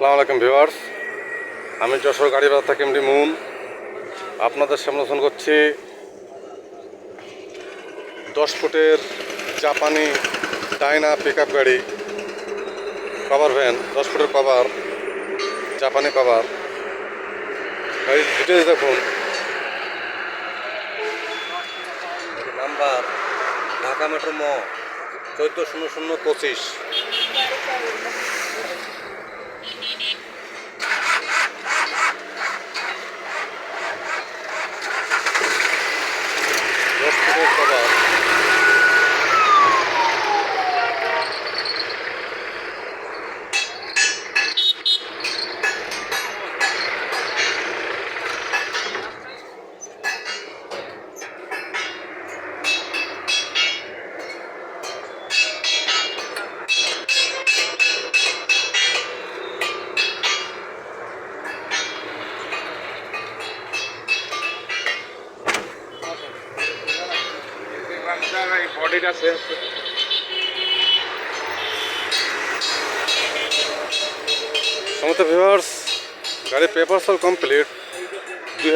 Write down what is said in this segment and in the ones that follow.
সালাম আলাইকুম ভিউয়ার্স। আমি যশোর গাড়ি বাজার থেকে এমডি মুন। আপনাদের সামনে করছি। দশ ফুটের জাপানি ডাইনা পিক গাড়ি। কভার ভ্যান দশ ফুটের কভার জাপানি কভার গাড়ির ডিটেলস দেখুন। নাম্বার ঢাকা মেট্রো ম চোদ্দ শূন্য শূন্য পঁচিশ। 効果が。সমস্ত ভিউয়ার্স গাড়ির পেপার সল কমপ্লিট দুই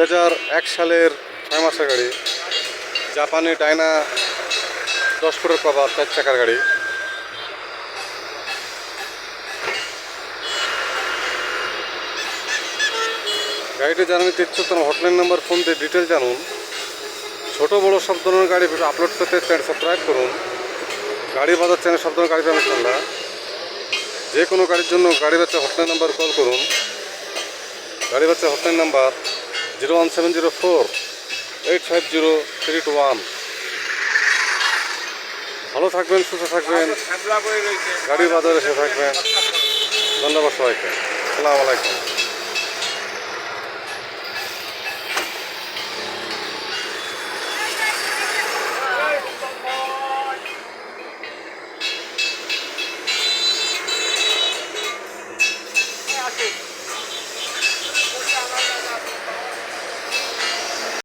সালের ছয় মাসের গাড়ি। জাপানি ডাইনা দশ ফুটের কভার, চার চাকার গাড়ি। গাড়িটি জানার নিতে ইচ্ছুক হটলাইন নাম্বার ফোন দিয়ে ডিটেল জানুন। ছোট বড় সব ধরনের গাড়ি ভিডিও আপলোড করতে চ্যানেল সাবস্ক্রাইব করুন। গাড়ি বাজার চ্যানেল সব ধরনের গাড়ি পাবেন ইনশাল্লাহ যে কোনো গাড়ির জন্য গাড়ি বাচ্চা হটলাইন নাম্বার কল করুন। গাড়ি বাচ্চা hotline number zero one seven zero four eight five zero three two one ভালো থাকবেন সুস্থ থাকবেন। গাড়ি বাজারে এসে থাকবেন। ধন্যবাদ সবাইকে। আসসালামু আলাইকুম।